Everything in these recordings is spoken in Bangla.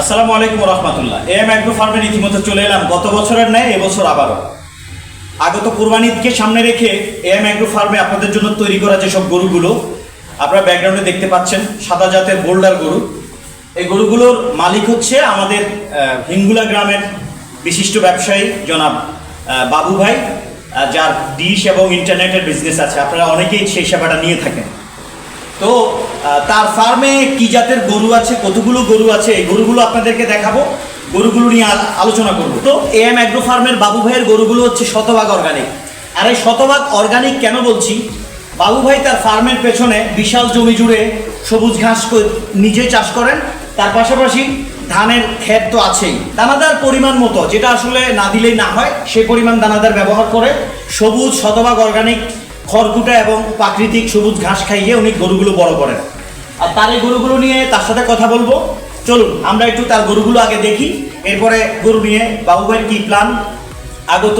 আসসালামু আলাইকুম রহমতুল্লাহ। এম অ্যাগ্রো ফার্মের ইতিমধ্যে চলে এলাম। গত বছরের ন্যায় এবছর আবারও। আগত কোরবানি ঈদকে সামনে রেখে এম অ্যাগ্রো ফার্মে আপনাদের জন্য তৈরি করা যেসব গরুগুলো, আপনারা ব্যাকগ্রাউন্ডে দেখতে পাচ্ছেন, সাদা জাতের বোল্ডার গরু। এই গরুগুলোর মালিক হচ্ছে আমাদের হিঙ্গুলা গ্রামের বিশিষ্ট ব্যবসায়ী জনাব বাবু ভাই যার ডিশ এবং ইন্টারনেটের বিজনেস আছে। আপনারা অনেকেই সেই সেবাটা নিয়ে থাকেন। তো তার ফার্মে কি জাতের গরু আছে, কতগুলো গরু আছে, এই গরুগুলো আপনাদেরকে দেখাবো। গরুগুলো নিয়ে আল- আলোচনা করব। তো এ এম অ্যাগ্রো ফার্মের বাবু ভাইয়ের গরুগুলো হচ্ছে শতভাগ অর্গানিক আর এই শতভাগ অর্গানিক কেন বলছি? বাবু ভাই তার ফার্মের পেছনে বিশাল জমি জুড়ে সবুজ ঘাস নিজে চাষ করেন। তার পাশাপাশি ধানের ক্ষেত তো আছেই। দানাদার পরিমাণ মতো, যেটা আসলে না দিলেই না হয় সেই পরিমাণ দানাদার ব্যবহার করে সবুজ শতভাগ অর্গানিক খড়কুটা এবং প্রাকৃতিক সবুজ ঘাস খাইয়ে উনি গরুগুলো বড় করেন। আর তার এই গরুগুলো নিয়ে তার সাথে কথা বলব। চলুন, আমরা একটু তার গরুগুলো আগে দেখি। এরপরে গরু নিয়ে বাবু ভাইয়ের কি প্ল্যান আগত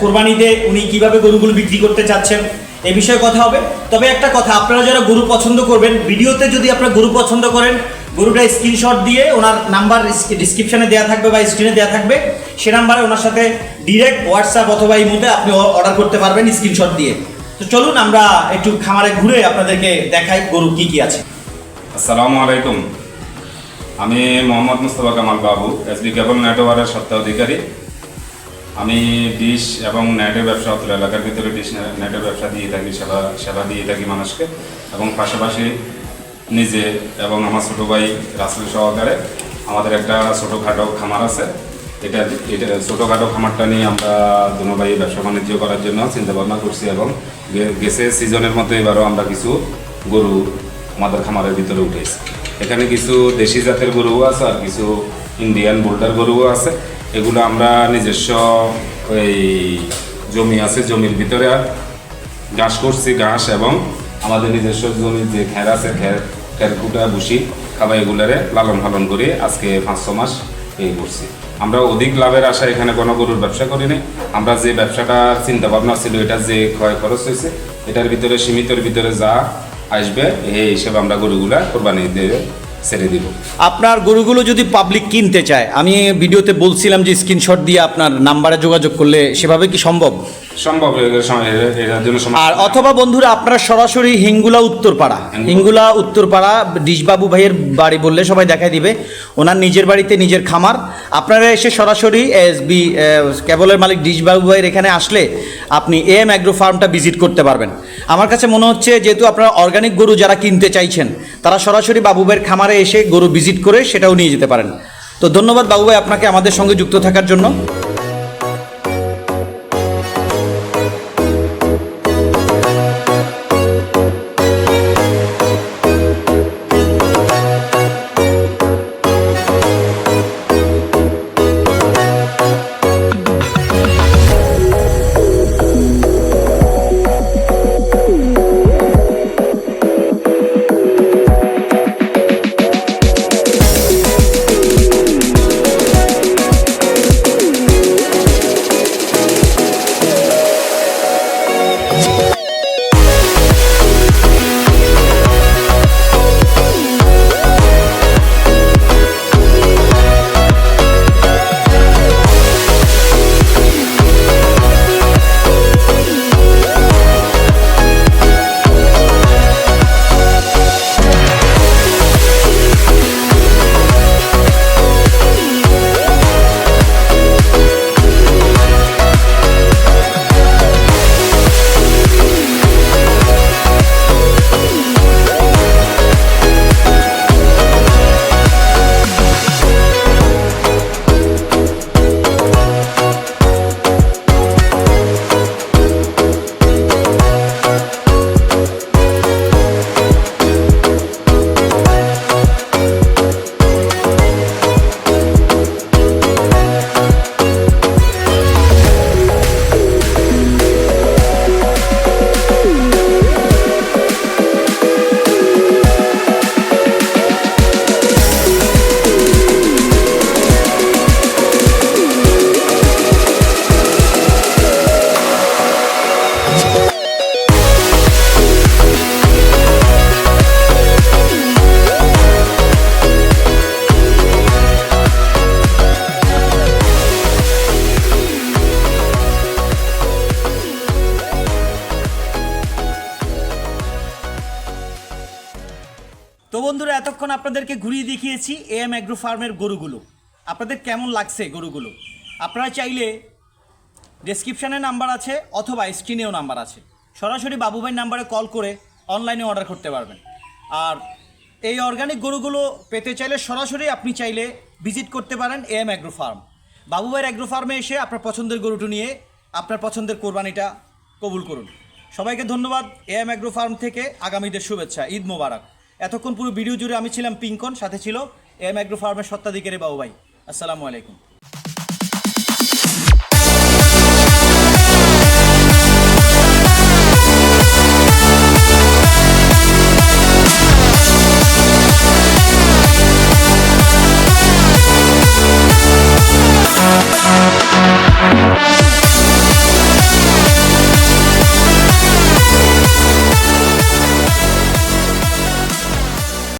কোরবানিতে উনি কীভাবে গরুগুলো বিক্রি করতে চাচ্ছেন এই বিষয়ে কথা হবে। তবে একটা কথা, আপনারা যারা গরু পছন্দ করবেন, ভিডিওতে যদি আপনারা গরু পছন্দ করেন, গরুটা স্ক্রিনশট দিয়ে ওনার নাম্বার ডিসক্রিপশনে দেওয়া থাকবে বা স্ক্রিনে দেওয়া থাকবে। সে নাম্বারে ওনার সাথে ডিরেক্ট হোয়াটসঅ্যাপ অথবা ইমোতে আপনি অর্ডার করতে পারবেন স্ক্রিনশট দিয়ে। তো চলুন আমরা একটু খামারে ঘুরে আপনাদেরকে দেখাই গরু কি কি আছে। আসসালামু আলাইকুম। আমি মোহাম্মদ মুস্তফা কামাল বাবু, এসবি কেবল নেটওয়ার্কের স্বত্বাধিকারী। আমি ডিশ এবং নেটের ব্যবসা অত এলাকার ভিতরে ডিশ, নেটের ব্যবসা দিয়ে থাকি, সেবা সেবা দিয়ে থাকি মানুষকে। এবং পাশাপাশি নিজে এবং আমার ছোটো ভাই রাসেল সহকারে আমাদের একটা ছোটোখাটো খামার আছে। এটা এটা ছোটোখাটো খামারটা নিয়ে আমরা দুনো ভাই ব্যবসা বাণিজ্য করার জন্য চিন্তা ভাবনা করছি এবং গেছে সিজনের মতো এবারও আমরা কিছু গরু আমাদের খামারের ভিতরে উঠেছি। এখানে কিছু দেশি জাতের গরুও আছে আর কিছু ইন্ডিয়ান বোল্ডার গরুও আছে। এগুলো আমরা নিজস্ব ওই জমি আছে, জমির ভিতরে ঘাস করছি, ঘাস এবং আমাদের নিজস্ব জমির যে খের আছে, খের খের কুটা বসি খাবার এগুলারে লালন পালন করে আজকে পাঁচ ছ মাস এই করছি। আমরা অধিক লাভের আশা এখানে কোনো গরুর ব্যবসা করিনি। আমরা যে ব্যবসাটা, চিন্তাভাবনা ছিল, এটা যে ক্ষয় খরচ হয়েছে, এটার ভিতরে, সীমিতর ভিতরে যা আসবে, এই হিসেবে আমরা গরুগুলো কোরবানি দিয়ে ছেড়ে দিব। আপনার গরুগুলো যদি পাবলিক কিনতে চায়, আমি ভিডিওতে বলছিলাম যে স্ক্রিনশট দিয়ে আপনার নাম্বারে যোগাযোগ করলে সেভাবে কি সম্ভব? সম্ভব আর অথবা বন্ধুরা আপনারা সরাসরি হিঙ্গুলা উত্তরপাড়া। হিঙ্গুলা। উত্তরপাড়া ডিশবাবু ভাইয়ের বাড়ি বললে সবাই দেখাই দিবে। ওনার নিজের বাড়িতে নিজের খামার। আপনারা এসে সরাসরি এস বি কেবলের মালিক ডিশবাবু ভাইয়ের এখানে আসলে আপনি এম অ্যাগ্রো ফার্মটা ভিজিট করতে পারবেন। আমার কাছে মনে হচ্ছে যেহেতু আপনারা অর্গানিক গরু যারা কিনতে চাইছেন তারা সরাসরি বাবু ভাইয়ের খামারে এসে গরু ভিজিট করে সেটাও নিয়ে যেতে পারেন। তো ধন্যবাদ বাবু ভাই আপনাকে আমাদের সঙ্গে যুক্ত থাকার জন্য। এতক্ষণ আপনাদেরকে ঘুরিয়ে দেখিয়েছি এ এম অ্যাগ্রো ফার্মের গরুগুলো। আপনাদের কেমন লাগছে গরুগুলো? আপনারা চাইলে ডেসক্রিপশানে নাম্বার আছে অথবা স্ক্রিনেও নাম্বার আছে। সরাসরি বাবুভাই নাম্বারে কল করে অনলাইনে অর্ডার করতে পারবেন। আর এই অর্গানিক গরুগুলো পেতে চাইলে সরাসরি আপনি চাইলে ভিজিট করতে পারেন এম অ্যাগ্রো ফার্ম বাবুভাইয়ের অ্যাগ্রো ফার্মে এসে আপনার পছন্দের গরুটি নিয়ে আপনার পছন্দের কোরবানিটা কবুল করুন। সবাইকে ধন্যবাদ এ এম অ্যাগ্রো ফার্ম থেকে আগামীদের শুভেচ্ছা। ঈদ মোবারক। এতক্ষণ পুরো ভিডিও জুড়ে আমি ছিলাম পিঙ্কন, সাথে ছিল এম অ্যাগ্রো ফার্মের সত্ত্বাধিকারী বাবুভাই। আসসালামু আলাইকুম।